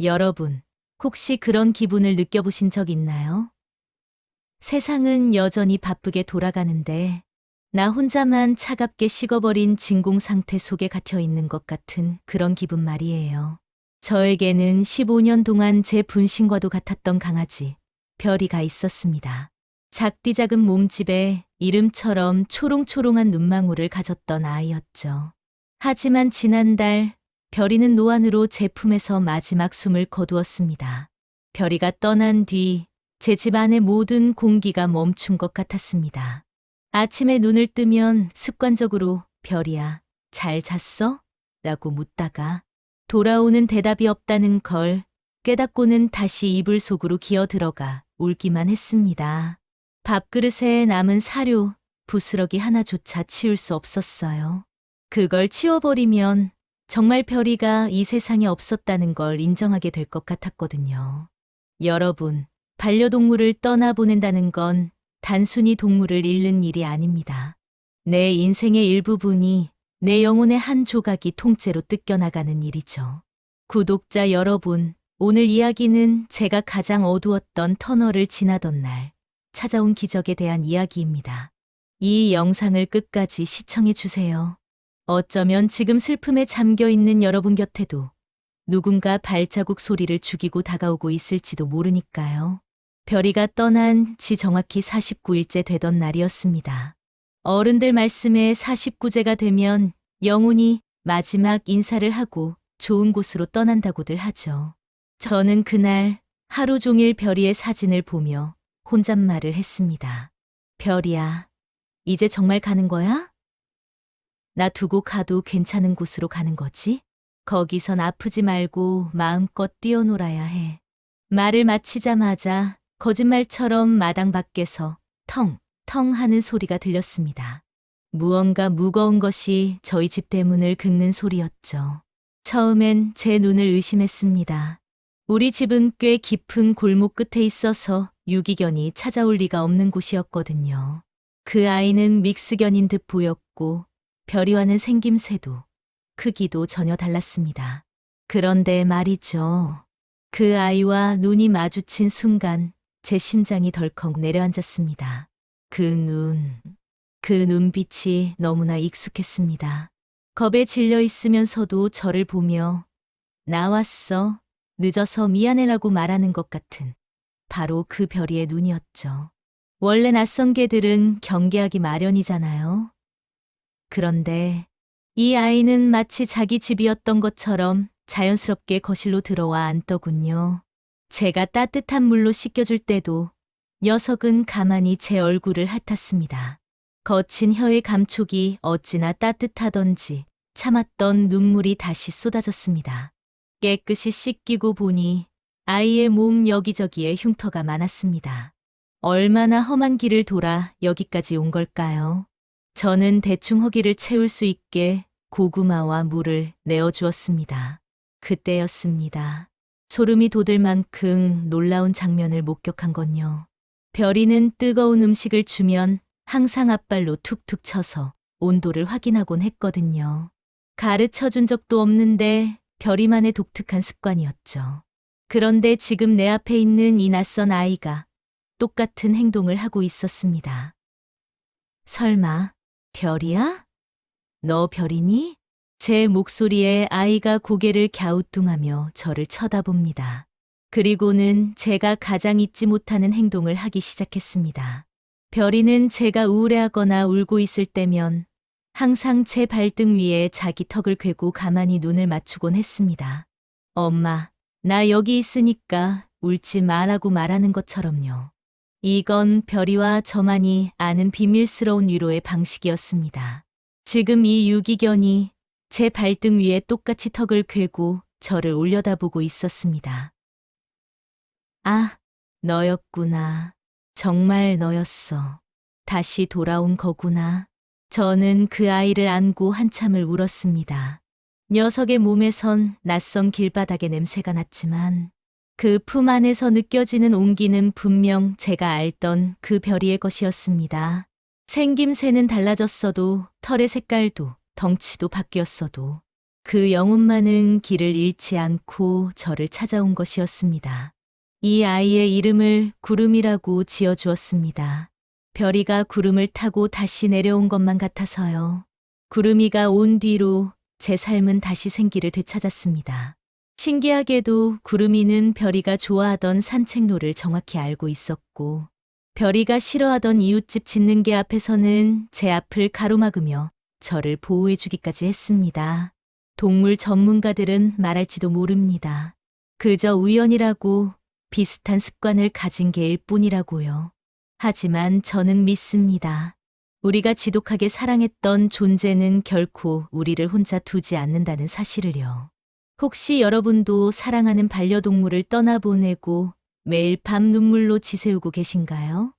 여러분, 혹시 그런 기분을 느껴보신 적 있나요? 세상은 여전히 바쁘게 돌아가는데, 나 혼자만 차갑게 식어버린 진공 상태 속에 갇혀 있는 것 같은 그런 기분 말이에요. 저에게는 15년 동안 제 분신과도 같았던 강아지, 별이가 있었습니다. 작디 작은 몸집에 이름처럼 초롱초롱한 눈망울을 가졌던 아이였죠. 하지만 지난달 별이는 노안으로 제 품에서 마지막 숨을 거두었습니다. 별이가 떠난 뒤 제 집안의 모든 공기가 멈춘 것 같았습니다. 아침에 눈을 뜨면 습관적으로 별이야, 잘 잤어? 라고 묻다가 돌아오는 대답이 없다는 걸 깨닫고는 다시 이불 속으로 기어 들어가 울기만 했습니다. 밥그릇에 남은 사료, 부스러기 하나조차 치울 수 없었어요. 그걸 치워버리면 정말 별이가 이 세상에 없었다는 걸 인정하게 될 것 같았거든요. 여러분, 반려동물을 떠나보낸다는 건 단순히 동물을 잃는 일이 아닙니다. 내 인생의 일부분이 내 영혼의 한 조각이 통째로 뜯겨나가는 일이죠. 구독자 여러분, 오늘 이야기는 제가 가장 어두웠던 터널을 지나던 날 찾아온 기적에 대한 이야기입니다. 이 영상을 끝까지 시청해 주세요. 어쩌면 지금 슬픔에 잠겨 있는 여러분 곁에도 누군가 발자국 소리를 죽이고 다가오고 있을지도 모르니까요. 별이가 떠난 지 정확히 49일째 되던 날이었습니다. 어른들 말씀에 49제가 되면 영혼이 마지막 인사를 하고 좋은 곳으로 떠난다고들 하죠. 저는 그날 하루 종일 별이의 사진을 보며 혼잣말을 했습니다. 별이야, 이제 정말 가는 거야? 나 두고 가도 괜찮은 곳으로 가는 거지? 거기선 아프지 말고 마음껏 뛰어놀아야 해. 말을 마치자마자 거짓말처럼 마당 밖에서 텅, 텅 하는 소리가 들렸습니다. 무언가 무거운 것이 저희 집 대문을 긁는 소리였죠. 처음엔 제 눈을 의심했습니다. 우리 집은 꽤 깊은 골목 끝에 있어서 유기견이 찾아올 리가 없는 곳이었거든요. 그 아이는 믹스견인 듯 보였고 별이와는 생김새도 크기도 전혀 달랐습니다. 그런데 말이죠. 그 아이와 눈이 마주친 순간 제 심장이 덜컥 내려앉았습니다. 그 눈, 그 눈빛이 너무나 익숙했습니다. 겁에 질려 있으면서도 저를 보며 나왔어. 늦어서 미안해라고 말하는 것 같은 바로 그 별이의 눈이었죠. 원래 낯선 개들은 경계하기 마련이잖아요. 그런데 이 아이는 마치 자기 집이었던 것처럼 자연스럽게 거실로 들어와 앉더군요. 제가 따뜻한 물로 씻겨줄 때도 녀석은 가만히 제 얼굴을 핥았습니다. 거친 혀의 감촉이 어찌나 따뜻하던지 참았던 눈물이 다시 쏟아졌습니다. 깨끗이 씻기고 보니 아이의 몸 여기저기에 흉터가 많았습니다. 얼마나 험한 길을 돌아 여기까지 온 걸까요? 저는 대충 허기를 채울 수 있게 고구마와 물을 내어주었습니다. 그때였습니다. 소름이 돋을 만큼 놀라운 장면을 목격한 건요. 별이는 뜨거운 음식을 주면 항상 앞발로 툭툭 쳐서 온도를 확인하곤 했거든요. 가르쳐 준 적도 없는데 별이만의 독특한 습관이었죠. 그런데 지금 내 앞에 있는 이 낯선 아이가 똑같은 행동을 하고 있었습니다. 설마, 별이야? 너 별이니? 제 목소리에 아이가 고개를 갸우뚱하며 저를 쳐다봅니다. 그리고는 제가 가장 잊지 못하는 행동을 하기 시작했습니다. 별이는 제가 우울해하거나 울고 있을 때면 항상 제 발등 위에 자기 턱을 괴고 가만히 눈을 맞추곤 했습니다. 엄마, 나 여기 있으니까 울지 마라고 말하는 것처럼요. 이건 별이와 저만이 아는 비밀스러운 위로의 방식이었습니다. 지금 이 유기견이 제 발등 위에 똑같이 턱을 괴고 저를 올려다보고 있었습니다. 아, 너였구나. 정말 너였어. 다시 돌아온 거구나. 저는 그 아이를 안고 한참을 울었습니다. 녀석의 몸에선 낯선 길바닥의 냄새가 났지만 그 품 안에서 느껴지는 온기는 분명 제가 알던 그 별이의 것이었습니다. 생김새는 달라졌어도 털의 색깔도 덩치도 바뀌었어도 그 영혼만은 길을 잃지 않고 저를 찾아온 것이었습니다. 이 아이의 이름을 구름이라고 지어 주었습니다. 별이가 구름을 타고 다시 내려온 것만 같아서요. 구름이가 온 뒤로 제 삶은 다시 생기를 되찾았습니다. 신기하게도 구름이는 별이가 좋아하던 산책로를 정확히 알고 있었고, 별이가 싫어하던 이웃집 짓는 개 앞에서는 제 앞을 가로막으며 저를 보호해주기까지 했습니다. 동물 전문가들은 말할지도 모릅니다. 그저 우연이라고 비슷한 습관을 가진 개일 뿐이라고요. 하지만 저는 믿습니다. 우리가 지독하게 사랑했던 존재는 결코 우리를 혼자 두지 않는다는 사실을요. 혹시 여러분도 사랑하는 반려동물을 떠나보내고 매일 밤 눈물로 지새우고 계신가요?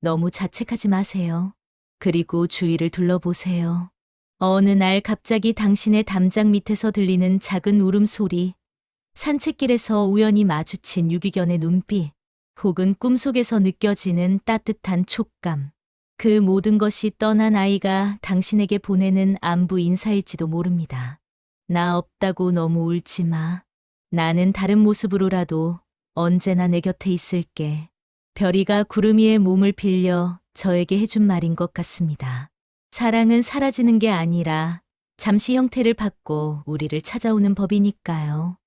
너무 자책하지 마세요. 그리고 주위를 둘러보세요. 어느 날 갑자기 당신의 담장 밑에서 들리는 작은 울음소리, 산책길에서 우연히 마주친 유기견의 눈빛, 혹은 꿈속에서 느껴지는 따뜻한 촉감. 그 모든 것이 떠난 아이가 당신에게 보내는 안부 인사일지도 모릅니다. 나 없다고 너무 울지 마. 나는 다른 모습으로라도 언제나 내 곁에 있을게. 별이가 구름 이의 몸을 빌려 저에게 해준 말인 것 같습니다. 사랑은 사라지는 게 아니라 잠시 형태를 받고 우리를 찾아오는 법이니까요.